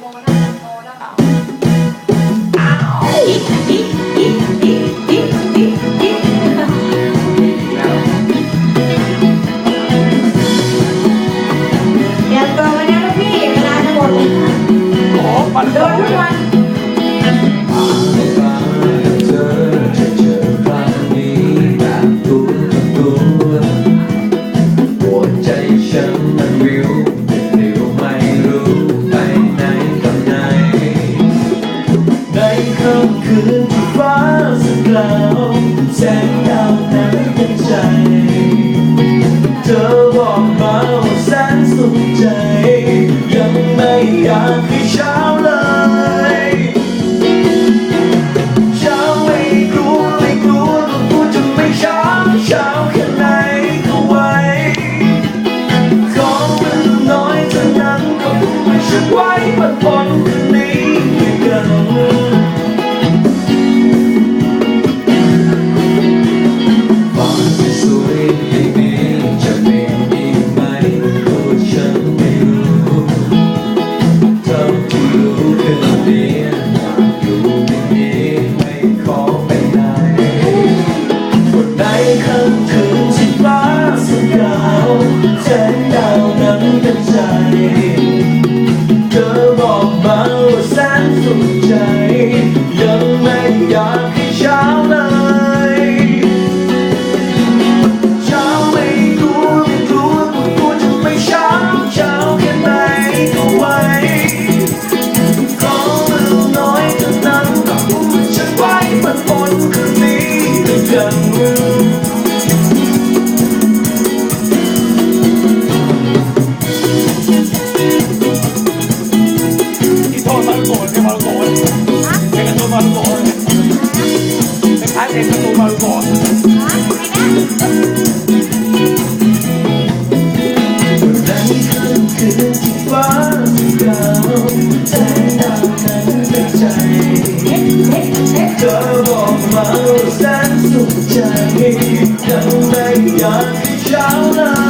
โมงแล้วโมแล้วเปล่า ไว้บนบนนี้กันฝันสวยอย่างนี้จะมีอีกไหมตัฉันไม่รู้เท่าที่รู้ค่นี้อยู่อย่นี้ไม่ขอไปไหนคนไหนเคย นเพลงมารุโกนเพลาร์ตูนมงกนมารุบอกมาแสนสุขใจทำไมอยากเช้านา